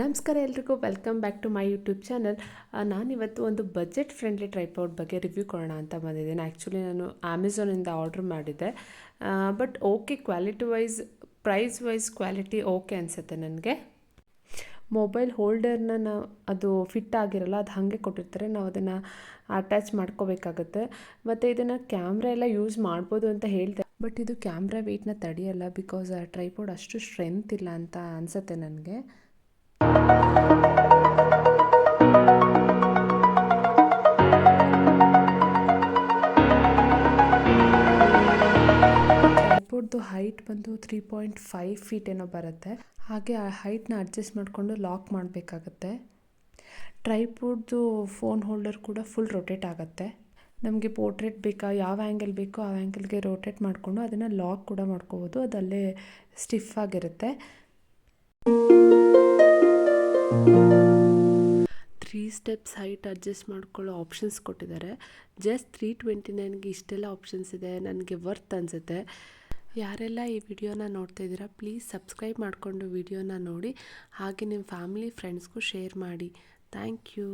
ನಮಸ್ಕಾರ ಎಲ್ರಿಗೂ welcome back to my YouTube channel ನಾನಿವತ್ತು ಒಂದು ಬಜೆಟ್ ಫ್ರೆಂಡ್ಲಿ ಟ್ರೈಪೌಡ್ ಬಗ್ಗೆ ರಿವ್ಯೂ ಕೊಡೋಣ ಅಂತ ಬಂದಿದ್ದೀನಿ. ಆ್ಯಕ್ಚುಲಿ ನಾನು ಅಮೆಝಾನಿಂದ ಆರ್ಡ್ರ್ ಮಾಡಿದ್ದೆ. But okay quality wise price wise quality okay ಅನಿಸುತ್ತೆ ನನಗೆ. ಮೊಬೈಲ್ ಹೋಲ್ಡರ್ನ ನಾವು ಅದು ಫಿಟ್ ಆಗಿರಲ್ಲ, ಅದು ಹಾಗೆ ಕೊಟ್ಟಿರ್ತಾರೆ. ನಾವು ಅದನ್ನು ಅಟ್ಯಾಚ್ ಮಾಡ್ಕೋಬೇಕಾಗತ್ತೆ. ಮತ್ತು ಇದನ್ನು ಕ್ಯಾಮ್ರಾ ಎಲ್ಲ ಯೂಸ್ ಮಾಡ್ಬೋದು ಅಂತ ಹೇಳ್ತಾರೆ. ಬಟ್ ಇದು ಕ್ಯಾಮ್ರಾ ವೆಯ್ಟ್ನ ತಡೆಯಲ್ಲ ಬಿಕಾಸ್ ಟ್ರೈಪೋಡ್ ಅಷ್ಟು ಸ್ಟ್ರೆಂತ್ ಇಲ್ಲ ಅಂತ ಅನಿಸುತ್ತೆ ನನಗೆ. ಹೈಟ್ ಬಂದು ತ್ರೀ ಪಾಯಿಂಟ್ ಫೈವ್ ಫೀಟ್ ಏನೋ ಬರುತ್ತೆ. ಹಾಗೆ ಆ ಹೈಟ್ನ ಅಡ್ಜಸ್ಟ್ ಮಾಡಿಕೊಂಡು ಲಾಕ್ ಮಾಡಬೇಕಾಗತ್ತೆ. ಟ್ರೈಪೋರ್ಡ್ದು ಫೋನ್ ಹೋಲ್ಡರ್ ಕೂಡ ಫುಲ್ ರೊಟೇಟ್ ಆಗುತ್ತೆ. ನಮಗೆ ಪೋರ್ಟ್ರೇಟ್ ಬೇಕಾ, ಯಾವ ಆ್ಯಂಗಲ್ ಬೇಕೋ ಆ ಆ್ಯಂಗಲ್ಗೆ ರೊಟೇಟ್ ಮಾಡಿಕೊಂಡು ಅದನ್ನು ಲಾಕ್ ಕೂಡ ಮಾಡ್ಕೋಬೋದು. ಅದಲ್ಲೇ ಸ್ಟಿಫ್ ಆಗಿರುತ್ತೆ. ಸ್ಟೆಪ್ಸ್ ಹೈಟ್ ಅಡ್ಜಸ್ಟ್ ಮಾಡ್ಕೊಳ್ಳೋ ಆಪ್ಷನ್ಸ್ ಕೊಟ್ಟಿದ್ದಾರೆ. ಜಸ್ಟ್ ತ್ರೀ ಟ್ವೆಂಟಿ ನೈನ್ಗೆ ಇಷ್ಟೆಲ್ಲ ಆಪ್ಷನ್ಸ್ ಇದೆ, ನನಗೆ ವರ್ತ್ ಅನಿಸುತ್ತೆ. ಯಾರೆಲ್ಲ ಈ ವಿಡಿಯೋನ ನೋಡ್ತಾ ಇದ್ದೀರಾ ಪ್ಲೀಸ್ ಸಬ್ಸ್ಕ್ರೈಬ್ ಮಾಡಿಕೊಂಡು ವಿಡಿಯೋನ ನೋಡಿ. ಹಾಗೆ ನಿಮ್ಮ ಫ್ಯಾಮಿಲಿ ಫ್ರೆಂಡ್ಸ್ಗೂ ಶೇರ್ ಮಾಡಿ. Thank you